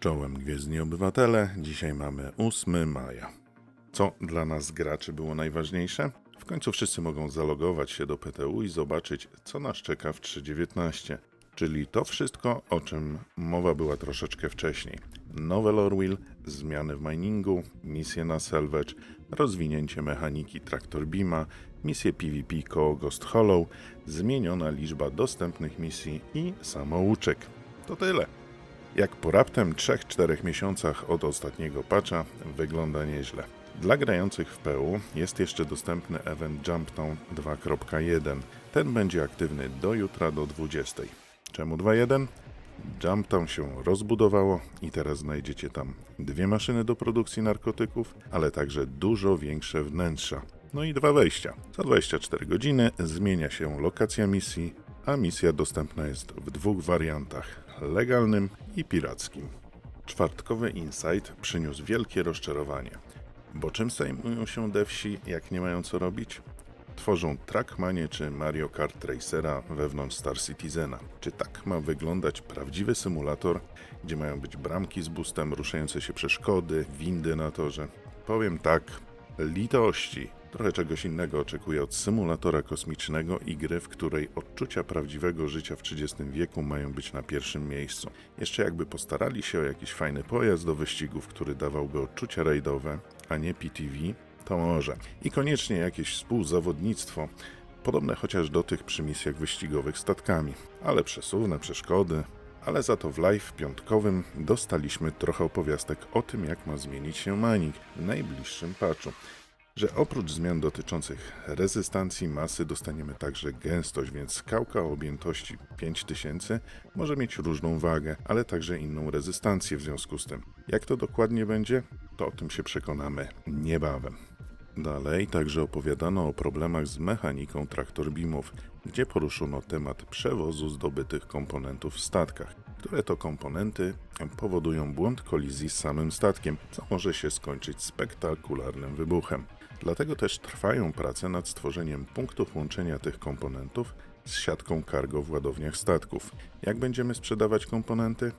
Czołem Gwiezdni Obywatele, dzisiaj mamy 8 maja. Co dla nas graczy było najważniejsze? W końcu wszyscy mogą zalogować się do PTU i zobaczyć, co nas czeka w 3.19, czyli to wszystko, o czym mowa była troszeczkę wcześniej. Nowe lore wheel, zmiany w miningu, misje na Salvage, rozwinięcie mechaniki Traktor Beama, misje PvP koło Ghost Hollow, zmieniona liczba dostępnych misji i samouczek. To tyle. Jak po raptem 3-4 miesiącach od ostatniego patcha wygląda nieźle. Dla grających w PU jest jeszcze dostępny event Jumptown 2.1. Ten będzie aktywny do jutra do 20. Czemu 2.1? Jumptown się rozbudowało i teraz znajdziecie tam dwie maszyny do produkcji narkotyków, ale także dużo większe wnętrza. No i dwa wejścia. Co 24 godziny zmienia się lokacja misji, a misja dostępna jest w dwóch wariantach: legalnym i pirackim. Czwartkowy Insight przyniósł wielkie rozczarowanie. Bo czym zajmują się devsi, jak nie mają co robić? Tworzą Trackmanie czy Mario Kart Racera wewnątrz Star Citizena. Czy tak ma wyglądać prawdziwy symulator, gdzie mają być bramki z boostem, ruszające się przeszkody, windy na torze? Powiem tak, litości. Trochę czegoś innego oczekuję od symulatora kosmicznego i gry, w której odczucia prawdziwego życia w 30 wieku mają być na pierwszym miejscu. Jeszcze jakby postarali się o jakiś fajny pojazd do wyścigów, który dawałby odczucia rajdowe, a nie PTV, to może. I koniecznie jakieś współzawodnictwo, podobne chociaż do tych przy misjach wyścigowych statkami, ale przesuwne przeszkody. Ale za to w live piątkowym dostaliśmy trochę opowiastek o tym, jak ma zmienić się mining w najbliższym patchu że oprócz zmian dotyczących rezystancji masy dostaniemy także gęstość, więc skałka o objętości 5000 może mieć różną wagę, ale także inną rezystancję w związku z tym. Jak to dokładnie będzie, to o tym się przekonamy niebawem. Dalej także opowiadano o problemach z mechaniką traktor beamów, gdzie poruszono temat przewozu zdobytych komponentów w statkach, które to komponenty powodują błąd kolizji z samym statkiem, co może się skończyć spektakularnym wybuchem. Dlatego też trwają prace nad stworzeniem punktów łączenia tych komponentów z siatką cargo w ładowniach statków. Jak będziemy sprzedawać komponenty?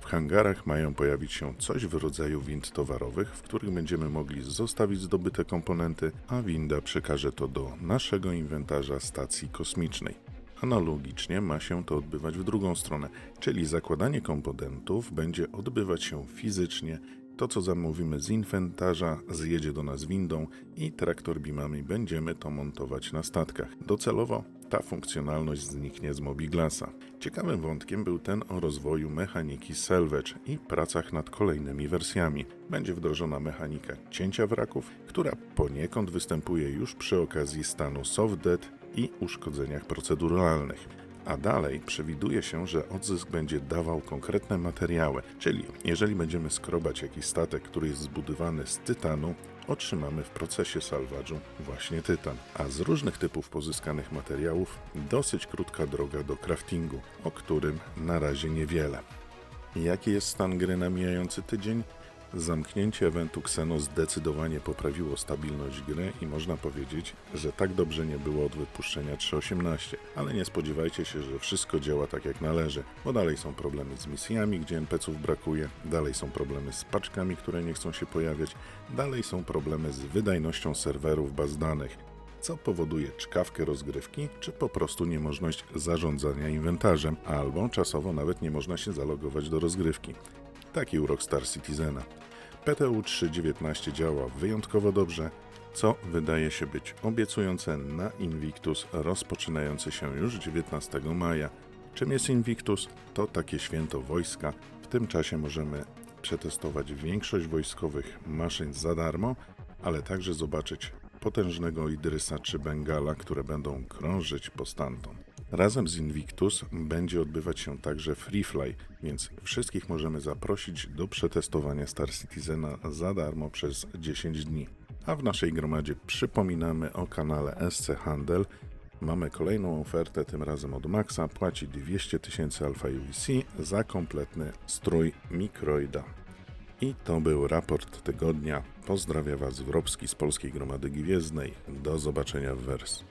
W hangarach mają pojawić się coś w rodzaju wind towarowych, w których będziemy mogli zostawić zdobyte komponenty, a winda przekaże to do naszego inwentarza stacji kosmicznej. Analogicznie ma się to odbywać w drugą stronę, czyli zakładanie komponentów będzie odbywać się fizycznie to, co zamówimy z inwentarza, zjedzie do nas windą i traktor beamami będziemy to montować na statkach. Docelowo ta funkcjonalność zniknie z Mobiglasa. Ciekawym wątkiem był ten o rozwoju mechaniki Salvage i pracach nad kolejnymi wersjami. Będzie wdrożona mechanika cięcia wraków, która poniekąd występuje już przy okazji stanu soft dead i uszkodzeniach proceduralnych a dalej przewiduje się, że odzysk będzie dawał konkretne materiały, czyli jeżeli będziemy skrobać jakiś statek, który jest zbudowany z tytanu, otrzymamy w procesie salważu właśnie tytan. A z różnych typów pozyskanych materiałów dosyć krótka droga do craftingu, o którym na razie niewiele. Jaki jest stan gry na mijający tydzień? Zamknięcie eventu Xeno zdecydowanie poprawiło stabilność gry i można powiedzieć, że tak dobrze nie było od wypuszczenia 3.18, ale nie spodziewajcie się, że wszystko działa tak jak należy, bo dalej są problemy z misjami, gdzie NPC-ów brakuje, dalej są problemy z paczkami, które nie chcą się pojawiać, dalej są problemy z wydajnością serwerów baz danych, co powoduje czkawkę rozgrywki, czy po prostu niemożność zarządzania inwentarzem, albo czasowo nawet nie można się zalogować do rozgrywki. Taki urok Star Citizena. PTU 3.19 działa wyjątkowo dobrze, co wydaje się być obiecujące na Invictus rozpoczynający się już 19 maja. Czym jest Invictus? To takie święto wojska. W tym czasie możemy przetestować większość wojskowych maszyn za darmo, ale także zobaczyć potężnego Idrysa czy Bengala, które będą krążyć po Stanton. Razem z Invictus będzie odbywać się także Freefly, więc wszystkich możemy zaprosić do przetestowania Star Citizena za darmo przez 10 dni. A w naszej gromadzie przypominamy o kanale SC Handel. Mamy kolejną ofertę, tym razem od Maxa. Płaci 200 tysięcy Alpha UVC za kompletny strój Microida. I to był raport tygodnia. Pozdrawiam Was Wrobski z Polskiej Gromady Gwiezdnej. Do zobaczenia w wers.